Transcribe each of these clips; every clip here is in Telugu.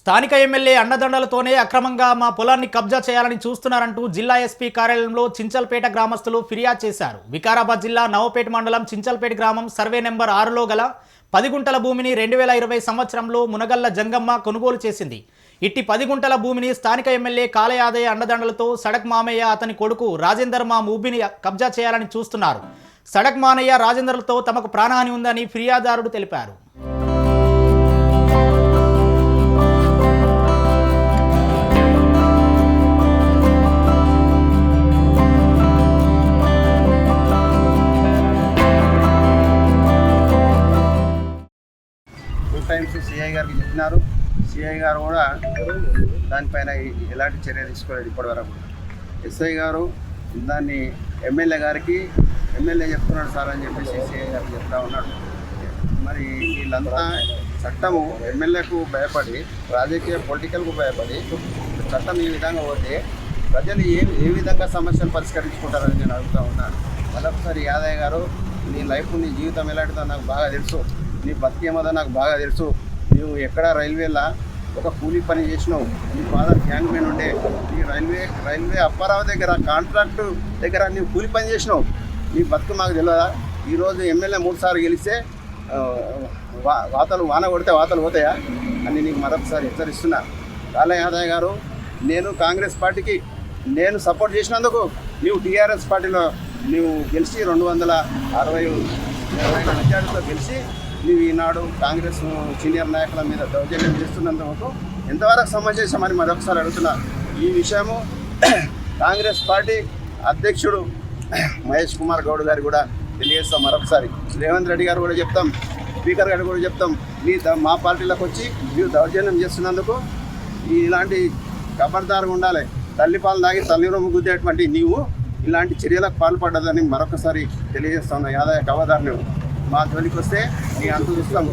స్థానిక ఎమ్మెల్యే అండదండలతోనే అక్రమంగా మా పొలాన్ని కబ్జా చేయాలని చూస్తున్నారంటూ జిల్లా ఎస్పీ కార్యాలయంలో చించల్పేట గ్రామస్తులు ఫిర్యాదు చేశారు. వికారాబాద్ జిల్లా నవపేట మండలం చించల్పేట గ్రామం సర్వే నెంబర్ ఆరులో గల పది గుంటల భూమిని రెండు వేల ఇరవై సంవత్సరంలో మునగల్ల జంగమ్మ కొనుగోలు చేసింది. ఇట్టి పది గుంటల భూమిని స్థానిక ఎమ్మెల్యే కాలయాదయ్య అండదండలతో సడక్ మామయ్య అతని కొడుకు రాజేందర్ మా భూమిని కబ్జా చేయాలని చూస్తున్నారు. సడక్ మానయ్య రాజేందర్లతో తమకు ప్రాణహాని ఉందని ఫిర్యాదారుడు తెలిపారు. టూ టైమ్స్ సిఐ గారికి చెప్పినారు. సిఐ గారు కూడా దానిపైన ఎలాంటి చర్య తీసుకోలేదు ఇప్పటివరకు. ఎస్ఐ గారు దాన్ని ఎమ్మెల్యే గారికి ఎమ్మెల్యే చెప్తున్నాడు సార్ అని చెప్పేసి సిఐ గారికి చెప్తా ఉన్నాడు. మరి వీళ్ళంతా చట్టము ఎమ్మెల్యేకు భయపడి రాజకీయ పొలిటికల్కు భయపడి చట్టం ఈ విధంగా పోతే ప్రజలు ఏ ఏ విధంగా సమస్యలు పరిష్కరించుకుంటారని నేను అడుగుతా ఉన్నాను. మరొకసారి యాదయ్య గారు నీ లైఫ్ నీ జీవితం ఎలాంటిదో నాకు బాగా తెలుసు. నీ బతికేమదో నాకు బాగా తెలుసు. నువ్వు ఎక్కడ రైల్వేలా ఒక కూలీ పని చేసినావు. నీ ఫాదర్ గ్యాంగ్ మ్యాన్ ఉండే. నీ రైల్వే రైల్వే అప్పారావు దగ్గర కాంట్రాక్టు దగ్గర నీవు కూలి పని చేసినావు. నీ బతుకు మాకు తెలియదా ఈరోజు ఎమ్మెల్యే మూడుసార్లు గెలిస్తే వా- వాతలు వాన కొడితే వాతలు పోతాయా? అని నీకు మరొకసారి హెచ్చరిస్తున్నా. కాళ యాదయ్య గారు నేను కాంగ్రెస్ పార్టీకి నేను సపోర్ట్ చేసినందుకు నీవు టీఆర్ఎస్ పార్టీలో నీవు గెలిచి రెండు వందల అరవై ఇరవై మెజార్టీతో గెలిచి నీవు ఈనాడు కాంగ్రెస్ సీనియర్ నాయకుల మీద దౌర్జన్యం చేస్తున్నందుకు ఎంతవరకు సమావేశమని మరొకసారి అడుగుతున్నా. ఈ విషయము కాంగ్రెస్ పార్టీ అధ్యక్షుడు మహేష్ కుమార్ గౌడ్ గారు కూడా తెలియజేస్తాం మరొకసారి. రేవంత్ రెడ్డి గారు కూడా చెప్తాం స్పీకర్ గారు కూడా చెప్తాం మీ ద- మా పార్టీలోకి వచ్చి మీరు దౌర్జన్యం చేస్తున్నందుకు ఇలాంటి ఖబర్దారుగా ఉండాలి. తల్లిపాలు తాగి తల్లి గుద్దేటువంటి నీవు ఇలాంటి చర్యలకు పాల్పడ్డదని మరొకసారి తెలియజేస్తా యాదయ్య కవదారులు మా జోలికి వస్తే నీ అంత చూస్తాము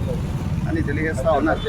అని తెలియజేస్తా ఉన్నారు.